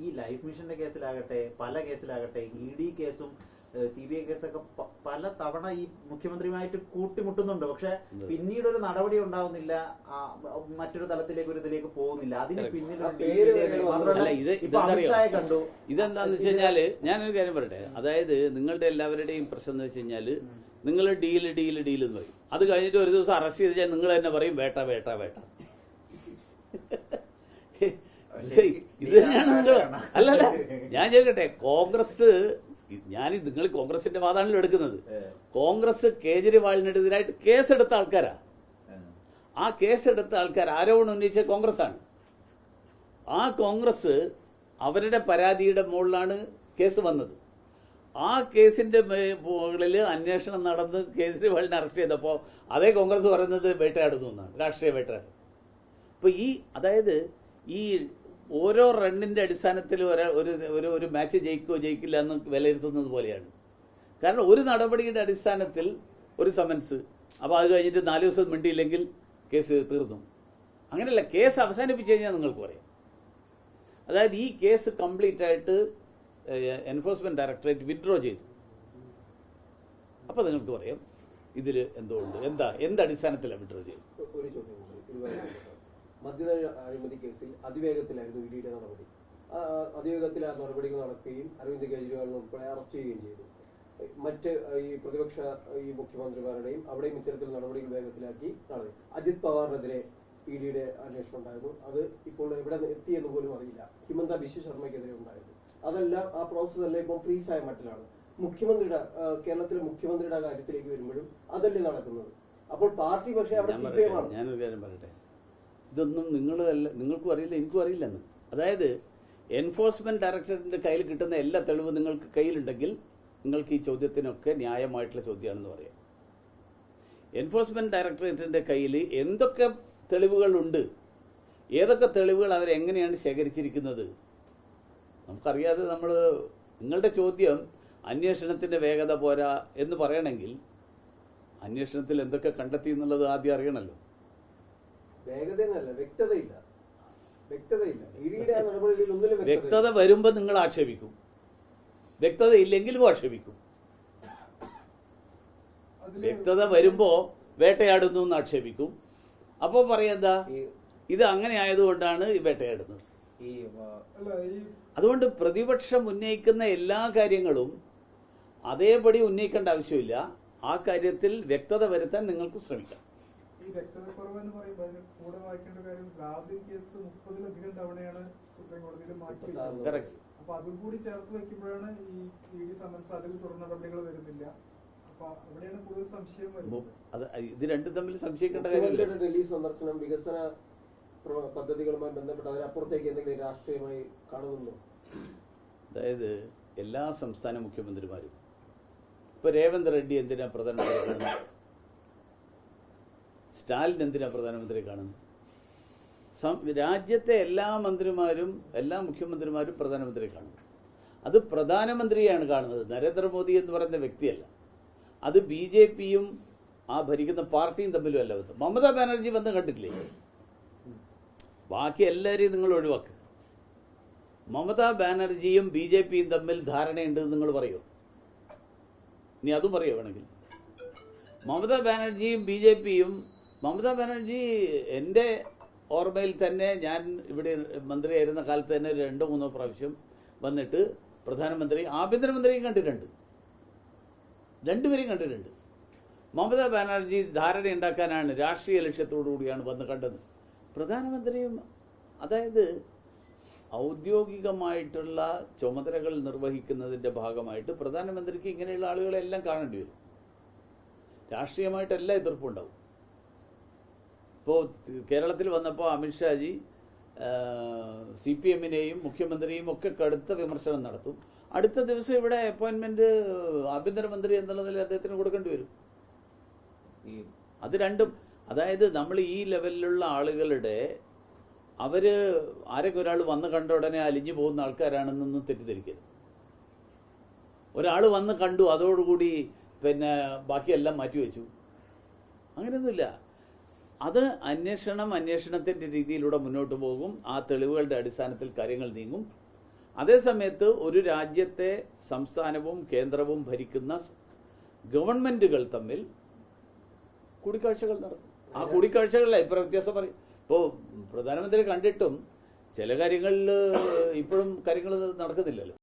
ഈ ലൈഫ് മിഷന്റെ കേസിലാകട്ടെ പല കേസിലാകട്ടെ ഇ ഡി കേസും സി ബി ഐ കേസൊക്കെ പല തവണ ഈ മുഖ്യമന്ത്രിയുമായിട്ട് കൂട്ടിമുട്ടുന്നുണ്ട്. പക്ഷെ പിന്നീട് ഒരു നടപടി ഉണ്ടാവുന്നില്ല. മറ്റൊരു തലത്തിലേക്ക് ഒരു ഇതിലേക്ക് പോകുന്നില്ല. അതിന് പിന്നിൽ കണ്ടു. ഇതെന്താന്ന് വെച്ച് കഴിഞ്ഞാൽ ഞാനൊരു കാര്യം പറയട്ടെ. അതായത് നിങ്ങളുടെ എല്ലാവരുടെയും പ്രശ്നം എന്ന് വെച്ച് കഴിഞ്ഞാൽ നിങ്ങൾ ഡീൽ ഡീൽ ഡീൽ എന്ന് പറയും. അത് കഴിഞ്ഞിട്ട് ഒരു ദിവസം അറസ്റ്റ് ചെയ്ത് കഴിഞ്ഞാൽ നിങ്ങൾ തന്നെ പറയും വേട്ട വേട്ട വേട്ട. ഇത് തന്നെയാണല്ലോ തന്നെയാണ് നിങ്ങൾ അല്ലല്ല ഞാൻ ചോദിക്കട്ടെ കോൺഗ്രസ് ഞാൻ നിങ്ങൾ കോൺഗ്രസിന്റെ വാദാണല്ലോ എടുക്കുന്നത്. കോൺഗ്രസ് കേജ്രിവാളിനെതിരായിട്ട് കേസെടുത്ത ആൾക്കാരാ. ആ കേസെടുത്ത ആൾക്കാർ ആരോപണം ഉന്നയിച്ച കോൺഗ്രസ് ആണ് ആ കോൺഗ്രസ് അവരുടെ പരാതിയുടെ മുകളിലാണ് കേസ് വന്നത്. ആ കേസിന്റെ മുകളിൽ അന്വേഷണം നടന്ന് കേജ്രിവാളിനെ അറസ്റ്റ് ചെയ്തപ്പോൾ അതേ കോൺഗ്രസ് പറയുന്നത് വേട്ടയാടുന്നു എന്നാണ് രാഷ്ട്രീയ വേട്ടയാട് അപ്പൊ ഈ അതായത് ഈ ഓരോ റണ്ണിന്റെ അടിസ്ഥാനത്തിൽ ഒരാ- ഒരു ഒരു മാച്ച് ജയിക്കുമോ ജയിക്കില്ല എന്ന് വിലയിരുത്തുന്നത് പോലെയാണ്. കാരണം ഒരു നടപടിയുടെ അടിസ്ഥാനത്തിൽ ഒരു സമൻസ് അപ്പോൾ അത് കഴിഞ്ഞിട്ട് നാല് ദിവസം മിണ്ടിയില്ലെങ്കിൽ കേസ് തീർന്നു. അങ്ങനെയല്ല കേസ് അവസാനിപ്പിച്ചു കഴിഞ്ഞാൽ നിങ്ങൾക്ക് പറയാം. അതായത് ഈ കേസ് കംപ്ലീറ്റ് ആയിട്ട് എൻഫോഴ്സ്മെന്റ് ഡയറക്ടറേറ്റ് വിഡ്രോ ചെയ്തു. അപ്പോൾ നിങ്ങൾക്ക് പറയാം ഇതിൽ എന്തോ ഉണ്ട് എന്താ അടിസ്ഥാനത്തിലാണ് വിഡ്രോ ചെയ്തത്? മദ്യനയ അഴിമതി കേസിൽ അതിവേഗത്തിലായിരുന്നു ഇഡിയുടെ നടപടി. അതിവേഗത്തിൽ ആ നടപടികൾ നടക്കുകയും അരവിന്ദ് കെജ്രിവാളിനെ ഉൾപ്പെടെ അറസ്റ്റ് ചെയ്യുകയും ചെയ്തു. മറ്റ് ഈ പ്രതിപക്ഷ ഈ മുഖ്യമന്ത്രിമാരുടെയും അവിടെയും ഇത്തരത്തിൽ നടപടികൾ വേഗത്തിലാക്കി നടത്തി. അജിത് പവാറിനെതിരെ ഇ ഡിയുടെ അന്വേഷണം ഉണ്ടായിരുന്നു. അത് ഇപ്പോൾ എവിടെ എത്തിയെന്ന് പോലും അറിയില്ല. ഹിമന്ത ബിശ്വ ശർമ്മയ്ക്കെതിരെ ഉണ്ടായിരുന്നു. അതെല്ലാം ആ പ്രോസസ് എല്ലാം ഇപ്പം ഫ്രീസ് ആയ മട്ടിലാണ്. മുഖ്യമന്ത്രിയുടെ കേരളത്തിലെ മുഖ്യമന്ത്രിയുടെ കാര്യത്തിലേക്ക് വരുമ്പോഴും അതല്ലേ നടക്കുന്നത്. അപ്പോൾ പാർട്ടി പക്ഷേ അവിടെ ഞാനൊരു കാര്യം പറയട്ടെ. ഇതൊന്നും നിങ്ങൾ നിങ്ങൾക്കും അറിയില്ല എനിക്കും അറിയില്ലെന്ന്. അതായത് എൻഫോഴ്സ്മെന്റ് ഡയറക്ടറേറ്റിന്റെ കയ്യിൽ കിട്ടുന്ന എല്ലാ തെളിവും നിങ്ങൾക്ക് കയ്യിലുണ്ടെങ്കിൽ നിങ്ങൾക്ക് ഈ ചോദ്യത്തിനൊക്കെ ന്യായമായിട്ടുള്ള ചോദ്യമാണെന്ന് പറയാം. എൻഫോഴ്സ്മെന്റ് ഡയറക്ടറേറ്റിന്റെ കയ്യിൽ എന്തൊക്കെ തെളിവുകളുണ്ട്? ഏതൊക്കെ തെളിവുകൾ അവരെങ്ങനെയാണ് ശേഖരിച്ചിരിക്കുന്നത്? നമുക്കറിയാതെ നമ്മൾ നിങ്ങളുടെ ചോദ്യം അന്വേഷണത്തിന്റെ വേഗത പോരാ എന്ന് പറയണമെങ്കിൽ അന്വേഷണത്തിൽ എന്തൊക്കെ കണ്ടെത്തി എന്നുള്ളത് ആദ്യം അറിയണമല്ലോ വേഗതയെന്നല്ല വ്യക്തതയില്ല. വ്യക്തതയില്ല. ഇഡിയുടെ ആ നടപടികളിൽ ഒന്നിലും വ്യക്തത വരുമ്പോൾ നിങ്ങൾ ആക്ഷേപിക്കും. വ്യക്തത ഇല്ലെങ്കിലും ആക്ഷേപിക്കും. വ്യക്തത വരുമ്പോ വേട്ടയാടുന്നു എന്ന് ആക്ഷേപിക്കും. അപ്പോൾ പറയെന്താ ഇത് അങ്ങനെ ആയതുകൊണ്ടാണ് ഈ വേട്ടയാടുന്നത്. ഈ അല്ല ഈ അതുകൊണ്ട് പ്രതിപക്ഷം ഉന്നയിക്കുന്ന എല്ലാ കാര്യങ്ങളും അതേപടി ഉന്നയിക്കേണ്ട ആവശ്യമില്ല. ആ കാര്യത്തിൽ വ്യക്തത വരുത്താൻ നിങ്ങൾക്ക് ശ്രമിക്കാം. ഈ വ്യക്തതക്കുറവ് എന്ന് പറയുമ്പോൾ അതിന് കൂടെ വായിക്കേണ്ട കാര്യം ലാവ്ലിൻ കേസ് മുപ്പതിലധികം തവണയാണ് സുപ്രീം കോടതിയിൽ മാറ്റി. അപ്പൊ അതും കൂടി ചേർത്ത് വെക്കുമ്പോഴാണ് ഈ ഇ ഡി സമൻസ് അതിൽ തുടർ നടപടികൾ വരുന്നില്ല. അത് ഇത് രണ്ടും തമ്മിൽ സംശയിക്കേണ്ട കാര്യമില്ല. ഡൽഹി സന്ദർശനം വികസന പദ്ധതികളുമായി ബന്ധപ്പെട്ട് അതിനപ്പുറത്തേക്ക് എന്തെങ്കിലും രാഷ്ട്രീയമായി കാണുന്നുണ്ടോ? അതായത് എല്ലാ സംസ്ഥാന മുഖ്യമന്ത്രിമാരും. ഇപ്പൊ രേവന്ത് റെഡ്ഡി എന്തിനാ പ്രധാനമന്ത്രി സ്റ്റാലിൻ എന്തിനാ പ്രധാനമന്ത്രിയെ കാണുന്നത്? രാജ്യത്തെ എല്ലാ മന്ത്രിമാരും എല്ലാ മുഖ്യമന്ത്രിമാരും പ്രധാനമന്ത്രിയെ കാണും അത് പ്രധാനമന്ത്രിയാണ് കാണുന്നത്. നരേന്ദ്രമോദി എന്ന് പറയുന്ന വ്യക്തിയല്ല. അത് ബി ജെ പിയും ആ ഭരിക്കുന്ന പാർട്ടിയും തമ്മിലും അല്ല ബന്ധം. മമതാ ബാനർജി വന്ന് കണ്ടിട്ടില്ലേ? ബാക്കി എല്ലാവരെയും നിങ്ങൾ ഒഴിവാക്കുക മമതാ ബാനർജിയും ബി ജെ പിയും തമ്മിൽ ധാരണയുണ്ടെന്ന് നിങ്ങൾ പറയോ? ഇനി അതും പറയോ വേണമെങ്കിൽ. മമതാ ബാനർജിയും ബി ജെ പിയും മമതാ ബാനർജി എന്റെ ഓർമ്മയിൽ തന്നെ ഞാൻ ഇവിടെ മന്ത്രിയായിരുന്ന കാലത്ത് തന്നെ രണ്ടോ മൂന്നോ പ്രാവശ്യം വന്നിട്ട് പ്രധാനമന്ത്രി ആഭ്യന്തരമന്ത്രിയും കണ്ടിട്ടുണ്ട്. രണ്ടുപേരെയും കണ്ടിട്ടുണ്ട്. മമതാ ബാനർജി ധാരണയുണ്ടാക്കാനാണ് രാഷ്ട്രീയ ലക്ഷ്യത്തോടു കൂടിയാണ് വന്ന് കണ്ടത്. പ്രധാനമന്ത്രിയും അതായത് ഔദ്യോഗികമായിട്ടുള്ള ചുമതലകൾ നിർവഹിക്കുന്നതിന്റെ ഭാഗമായിട്ട് പ്രധാനമന്ത്രിക്ക് ഇങ്ങനെയുള്ള ആളുകളെല്ലാം കാണേണ്ടി വരും. രാഷ്ട്രീയമായിട്ടെല്ലാം എതിർപ്പുണ്ടാവും. ഇപ്പോൾ കേരളത്തിൽ വന്നപ്പോൾ അമിത്ഷാജി സി പി എമ്മിനെയും മുഖ്യമന്ത്രിയും ഒക്കെ കടുത്ത വിമർശനം നടത്തും. അടുത്ത ദിവസം ഇവിടെ അപ്പോയിന്റ്മെന്റ് ആഭ്യന്തരമന്ത്രി എന്നുള്ളതിൽ അദ്ദേഹത്തിന് കൊടുക്കേണ്ടി വരും. അത് രണ്ടും. അതായത് നമ്മൾ ഈ ലെവലിലുള്ള ആളുകളുടെ അവർ ആരൊക്കെ ഒരാൾ വന്ന് കണ്ട ഉടനെ അലിഞ്ഞു പോകുന്ന ആൾക്കാരാണെന്നൊന്നും തെറ്റിദ്ധരിക്കരുത്. ഒരാൾ വന്ന് കണ്ടു അതോടുകൂടി പിന്നെ ബാക്കിയെല്ലാം മാറ്റിവെച്ചു. അങ്ങനെയൊന്നുമില്ല. അത് അന്വേഷണം അന്വേഷണത്തിന്റെ രീതിയിലൂടെ മുന്നോട്ട് പോകും. ആ തെളിവുകളുടെ അടിസ്ഥാനത്തിൽ കാര്യങ്ങൾ നീങ്ങും. അതേസമയത്ത് ഒരു രാജ്യത്തെ സംസ്ഥാനവും കേന്ദ്രവും ഭരിക്കുന്ന ഗവൺമെന്റുകൾ തമ്മിൽ കൂടിക്കാഴ്ചകൾ നടക്കും. ആ കൂടിക്കാഴ്ചകളിൽ അഭിപ്രായ വ്യത്യാസം പറയും. ഇപ്പോൾ പ്രധാനമന്ത്രി കണ്ടിട്ടും ചില കാര്യങ്ങളിൽ ഇപ്പോഴും കാര്യങ്ങൾ നടക്കുന്നില്ലല്ലോ.